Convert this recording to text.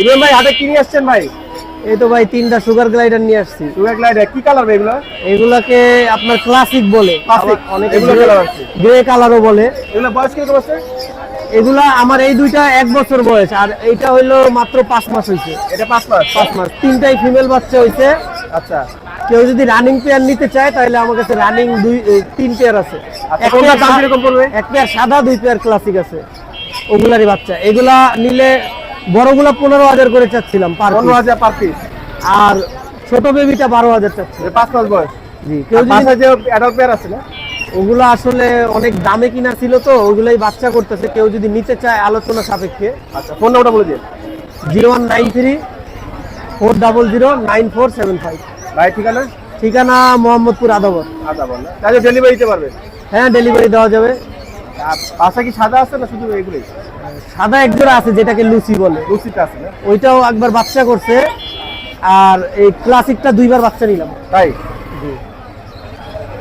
ইমরান ভাই হাতে কি নিয়ে আসছেন ভাই? এই তো ভাই তিনটা সুগার গ্লাইডার নিয়ে আসছি। সুগার গ্লাইডার কি কালার ভাই এগুলো? এগুলাকে আপনার ক্লাসিক বলে। Classic, অনেকে এগুলো colour আছে। গ্রে কালারও বলে। এগুলো বয়স কীরকম আছে? এগুলা আমার এই দুইটা এক বছর বয়স আর এইটা হইল মাত্র পাঁচ মাস হয়েছে এটা পাঁচ মাস? পাঁচ মাস। তিনটাই ফিমেল বাচ্চা হয়েছে আচ্ছা। কেউ যদি রানিং পেয়ার নিতে চায় তাহলে আমার কাছে রানিং দুই তিন পেয়ার আছে। আচ্ছা? এক পেয়ার সাদা দুই পেয়ার ক্লাসিক আছে। ওগুলারই বাচ্চা। এগুলা নিলে বড়গুলা পনেরো হাজার করে চাচ্ছিলাম পনেরো হাজার পার পিস আর ছোট বেবিটা বারো হাজার চাচ্ছি। পাঁচ মাস বয়স। জি কেউ কেউ যদি যে অ্যাডাল্ট পেয়ার আছে না? ওগুলো আসলে অনেক দামে কিনা ছিল তো ওগুলাই বাচ্চা করতেছে। কেউ যদি নিতে চায় আলোচনা সাপেক্ষে। আচ্ছা ফোন নাম্বারটা বলে দিন। Zero one nine three four double zero nine four seven five. ভাই ঠিকানা? ঠিকানা মোহাম্মদপুর আদাবর। আদা বল না। তাহলে ডেলিভারি দিতে পারবে? হ্যাঁ ডেলিভারি দেওয়া যাবে। আর পাশা কি সাদা আছে না শুধু এগুলোই? সাদা এক জোড়া আছে যেটাকে লুচি বলে। লুচিটা আছে ওইটাও একবার বাচ্চা করছে আর এই ক্লাসিকটা দুইবার বাচ্চা নিলাম। তাই? জি।